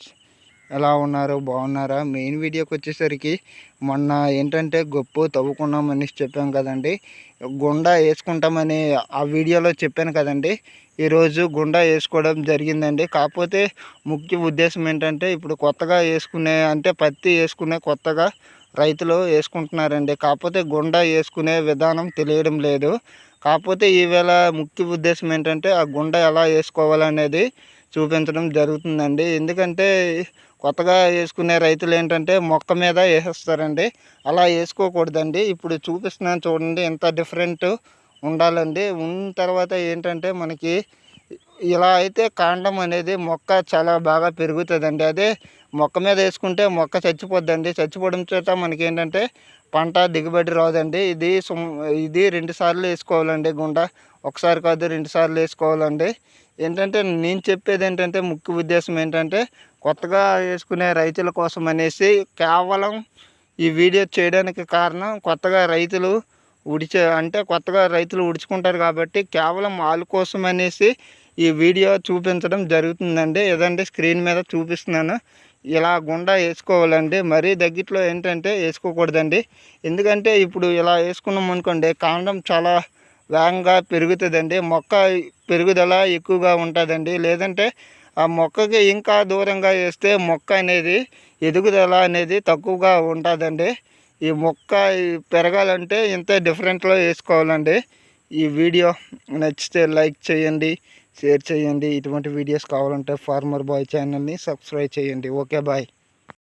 Friends ఎలా ఉన్నారు? బాగున్నారా? మెయిన్ వీడియోకి వచ్చేసరికి మొన్న ఏంటంటే గొప్ప తవ్వుకున్నామని చెప్పాం కదండి. గుండా వేసుకుంటామని ఆ వీడియోలో చెప్పాను కదండి. ఈరోజు గుండా వేసుకోవడం జరిగిందండి. కాకపోతే ముఖ్య ఉద్దేశం ఏంటంటే ఇప్పుడు కొత్తగా వేసుకునే అంటే పత్తి వేసుకునే కొత్తగా రైతులు వేసుకుంటున్నారండి. కాకపోతే గుండా వేసుకునే విధానం తెలియడం లేదు. కాకపోతే ఈవేళ ముఖ్య ఉద్దేశం ఏంటంటే ఆ గుండ ఎలా వేసుకోవాలనేది చూపించడం జరుగుతుందండి. ఎందుకంటే కొత్తగా వేసుకునే రైతులు ఏంటంటే మొక్క మీద వేసేస్తారండి. అలా వేసుకోకూడదండి. ఇప్పుడు చూపిస్తున్నాను చూడండి ఎంత డిఫరెంట్ ఉండాలండి. ఉన్న తర్వాత ఏంటంటే మనకి ఇలా అయితే కాండం అనేది మొక్క చాలా బాగా పెరుగుతుందండి. అదే మొక్క మీద వేసుకుంటే మొక్క చచ్చిపోద్దండి. చచ్చిపోవడం చేత మనకి ఏంటంటే పంట దిగుబడి రాదండి. ఇది సుమ్ ఇది రెండు సార్లు వేసుకోవాలండి గుండా. ఒకసారి కాదు రెండు సార్లు వేసుకోవాలండి. ఏంటంటే నేను చెప్పేది ఏంటంటే ముఖ్య ఉద్దేశం ఏంటంటే కొత్తగా వేసుకునే రైతుల కోసం అనేసి కేవలం ఈ వీడియో చేయడానికి కారణం కొత్తగా రైతులు ఉడిచే అంటే కొత్తగా రైతులు ఉడుచుకుంటారు కాబట్టి కేవలం వాళ్ళ కోసం అనేసి ఈ వీడియో చూపించడం జరుగుతుందండి. ఏదంటే స్క్రీన్ మీద చూపిస్తున్నాను. ఇలా గుండా వేసుకోవాలండి. మరీ దగ్గరలో ఏంటంటే వేసుకోకూడదండి. ఎందుకంటే ఇప్పుడు ఇలా వేసుకున్నాం అనుకోండి కాండం చాలా వేగంగా పెరుగుతుందండి. మొక్క పెరుగుదల ఎక్కువగా ఉంటుందండి. లేదంటే ఆ మొక్కకి ఇంకా దూరంగా వేస్తే మొక్క అనేది ఎదుగుదల అనేది తక్కువగా ఉంటుందండి. ఈ మొక్క పెరగాలంటే ఇంత డిఫరెంట్లో వేసుకోవాలండి. ఈ వీడియో నచ్చితే లైక్ చేయండి షేర్ చేయండి. ఇటువంటి వీడియోస్ కావాలంటే ఫార్మర్ బాయ్ ఛానల్ని సబ్స్క్రైబ్ చేయండి. Okay bye.